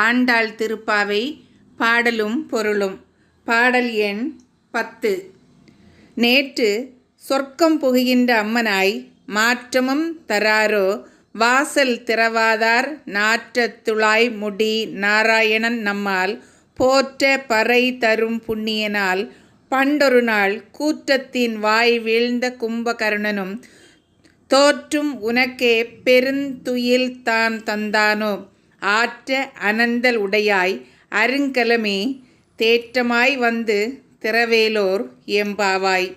ஆண்டாள் திருப்பாவை பாடலும் பொருளும். பாடல் எண் பத்து. நேற்று சொர்க்கம் புகுகின்ற அம்மனாய் மாற்றமும் தராரோ வாசல் திறவாதார் நாற்றத்துளாய் முடி நாராயணன் நம்மால் போற்ற பறை தரும் புண்ணியனால் பண்டொரு நாள் கூற்றத்தின் வாய் வீழ்ந்த கும்பகர்ணனும் தோற்றும் உனக்கே பெருந்துயில் தான் தந்தானோ? ஆற்ற அனந்தல் உடையாய் அருங்கலமே தேற்றமாய் வந்து திறவேலோர் எம்பாவாய்.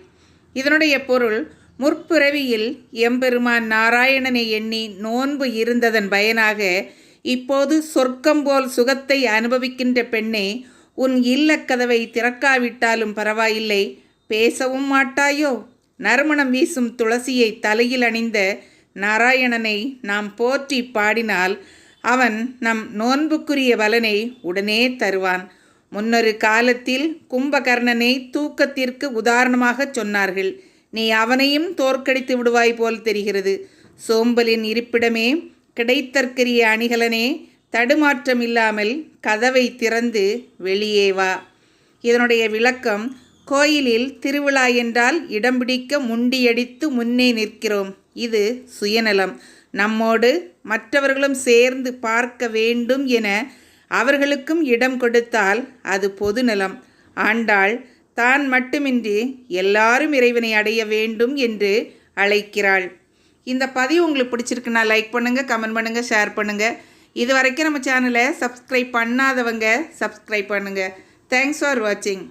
இதனுடைய பொருள் முற்பிறவியில் எம்பெருமான் நாராயணனை எண்ணி நோன்பு இருந்ததன் பயனாக இப்போது சொர்க்கம் போல் சுகத்தை அனுபவிக்கின்ற பெண்ணே உன் இல்லக்கதவை திறக்காவிட்டாலும் பரவாயில்லை பேசவும் மாட்டாயோ? நறுமணம் வீசும் துளசியை தலையில் அணிந்த நாராயணனை நாம் போற்றி பாடினால் அவன் நம் நோன்புக்குரிய பலனை உடனே தருவான். முன்னொரு காலத்தில் கும்பகர்ணனை தூக்கத்திற்கு உதாரணமாகச் சொன்னார்கள். நீ அவனையும் தோற்கடித்து விடுவாய் போல் தெரிகிறது. சோம்பலின் இருப்பிடமே கிடைத்தற்கரிய அணிகலனே தடுமாற்றம் இல்லாமல் கதவை திறந்து வெளியே வா. இதனுடைய விளக்கம் கோயிலில் திருவிழா என்றால் இடம் பிடிக்க முண்டியடித்து முன்னே நிற்கிறோம். இது சுயநலம். நம்மோடு மற்றவர்களும் சேர்ந்து பார்க்க வேண்டும் என அவர்களுக்கும் இடம் கொடுத்தால் அது பொதுநலம். ஆண்டாள் தான் மட்டுமின்றி எல்லாரும் இறைவனை அடைய வேண்டும் என்று அழைக்கிறாள். இந்த பதிவு உங்களுக்கு பிடிச்சிருக்குன்னா லைக் பண்ணுங்கள் கமெண்ட் பண்ணுங்கள் ஷேர் பண்ணுங்கள் இது வரைக்கும் நம்ம சேனலை சப்ஸ்கிரைப் பண்ணாதவங்க சப்ஸ்கிரைப் பண்ணுங்கள் தேங்க்ஸ் ஃபார் வாட்சிங்